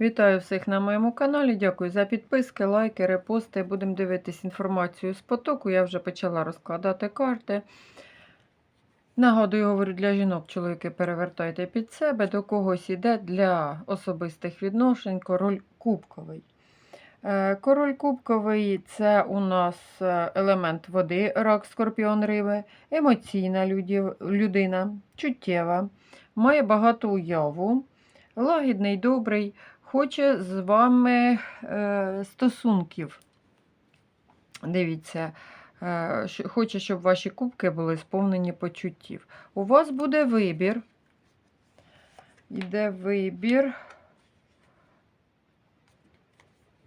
Вітаю всіх на моєму каналі. Дякую за підписки, лайки, репости. Будемо дивитись інформацію з потоку. Я вже почала розкладати карти. Нагадую, говорю для жінок, чоловіки перевертайте під себе, до когось іде для особистих відношень король кубковий. Е, Король кубковий це у нас е, елемент води, рак, скорпіон риби, емоційна людина, чуттєва, має багату уяву, лагідний, добрий, хоче з вами е, стосунків. Дивіться, е, хоче, щоб ваші кубки були сповнені почуттів. У вас буде вибір. Іде вибір.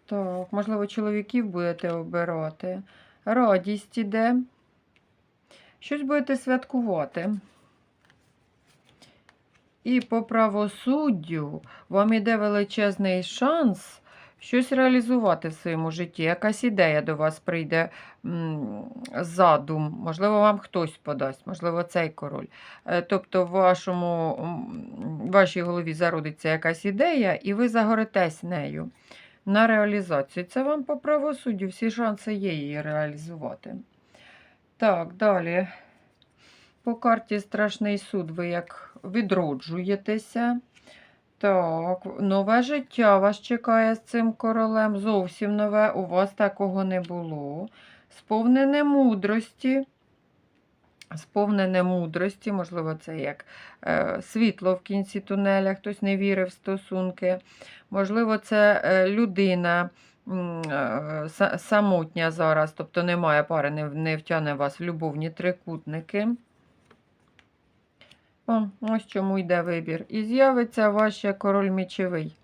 Так, можливо, чоловіків будете обирати. Радість іде. Щось будете святкувати. І по правосуддю вам іде величезний шанс щось реалізувати в своєму житті. Якась ідея до вас прийде, задум, можливо, вам хтось подасть, можливо, цей король. Е, Тобто в вашому, вашій голові зародиться якась ідея, і ви загоритесь нею на реалізацію. Це вам по правосуддю, всі шанси є її реалізувати. Так, далі. По карті Страшний суд ви як відроджуєтеся. Так, нове життя вас чекає з цим королем. Зовсім нове. У вас такого не було. Сповнене мудрості. Сповнене мудрості, можливо, це як е, світло в кінці тунеля, хтось не вірив в стосунки. Можливо, це е, людина е, самотня зараз, тобто немає пари, не, не втягне вас в любовні трикутники. Ось чому йде вибір. І з'явиться ваш король мічовий.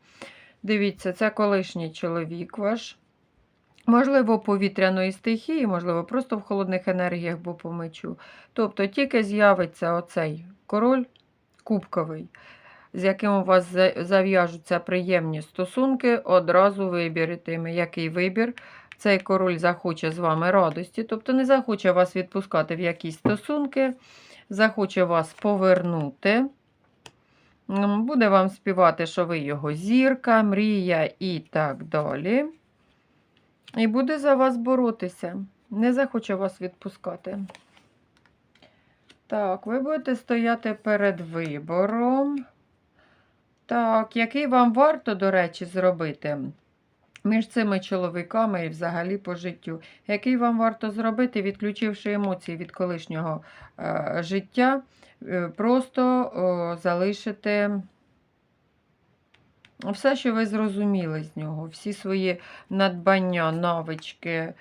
Дивіться, це колишній чоловік ваш. Можливо, повітряної стихії, можливо, просто в холодних енергіях, бо по мечу. Тобто тільки з'явиться оцей король кубковий, з яким у вас зав'яжуться приємні стосунки, одразу виберітиме, який вибір. Цей король захоче з вами радості, тобто не захоче вас відпускати в якісь стосунки, захоче вас повернути. Буде вам співати, що ви його зірка, мрія і так далі. І буде за вас боротися. Не захоче вас відпускати. Так, ви будете стояти перед вибором. Так, який вам варто, до речі, зробити між цими чоловіками і взагалі по життю? Який вам варто зробити, відключивши емоції від колишнього е, життя, е, просто о, залишити все, що ви зрозуміли з нього, всі свої надбання, навички.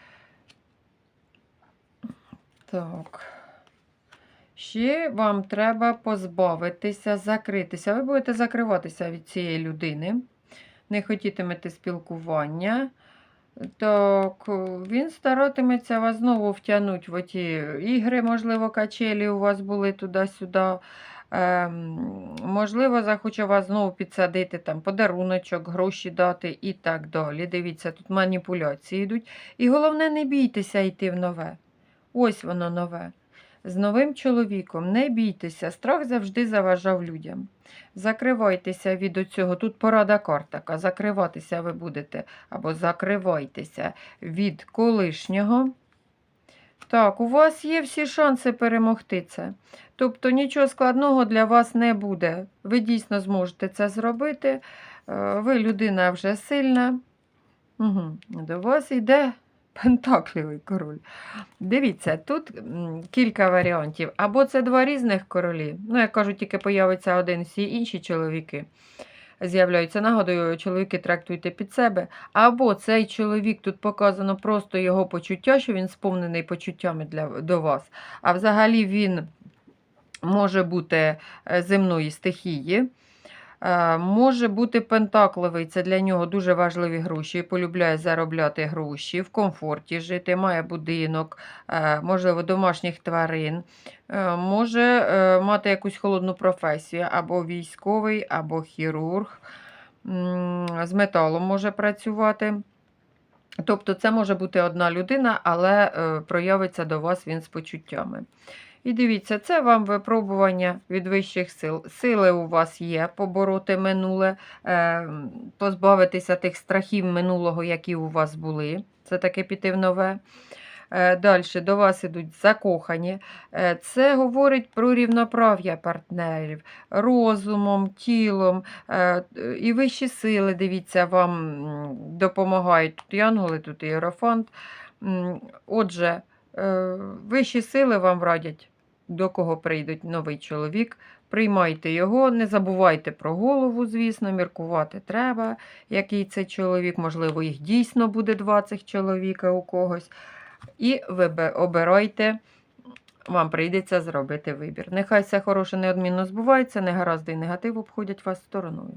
Так. Ще вам треба позбавитися, закритися. Ви будете закриватися від цієї людини, не хотітимете спілкування. Так, він старатиметься вас знову втягнути в оті ігри, можливо, качелі у вас були туди-сюди. Ем, можливо, захоче вас знову підсадити, там, подаруночок, гроші дати і так далі. Дивіться, тут маніпуляції йдуть. І головне, не бійтеся йти в нове. Ось воно нове. З новим чоловіком не бійтеся, страх завжди заважав людям. Закривайтеся від оцього. Тут порада карт. Закриватися ви будете або закривайтеся від колишнього. Так, у вас є всі шанси перемогти це. Тобто нічого складного для вас не буде. Ви дійсно зможете це зробити. Е, Ви людина вже сильна. Угу. До вас йде пентаклівий король. Дивіться, тут кілька варіантів. Або це два різних королі. Ну, я кажу, тільки появиться один, всі інші чоловіки з'являються. Нагадую, чоловіки трактуйте під себе. Або цей чоловік, тут показано просто його почуття, що він сповнений почуттями для, до вас. А взагалі він може бути е, земної стихії. Е, Може бути пентакловий, це для нього дуже важливі гроші. Полюбляє заробляти гроші, в комфорті жити, має будинок, е, можливо, домашніх тварин, Е, може мати якусь холодну професію, або військовий, або хірург, з металом може працювати. Тобто це може бути одна людина, але проявиться до вас він з почуттями. І дивіться, це вам випробування від вищих сил. Сили у вас є побороти минуле, е, позбавитися тих страхів минулого, які у вас були. Це таке піти в нове. Далі до вас ідуть закохані. Е, Це говорить про рівноправ'я партнерів розумом, тілом. е, І вищі сили, дивіться, вам допомагають. Тут янголи, тут іерофант. М, Отже, е, вищі сили вам радять, до кого прийдуть новий чоловік. Приймайте його, не забувайте про голову, звісно, міркувати треба, який це чоловік. Можливо, їх дійсно буде 20 чоловіка у когось. І вибе- обирайте, вам прийдеться зробити вибір. Нехай все хороше неодмінно збувається, негаразди і негатив обходять вас стороною.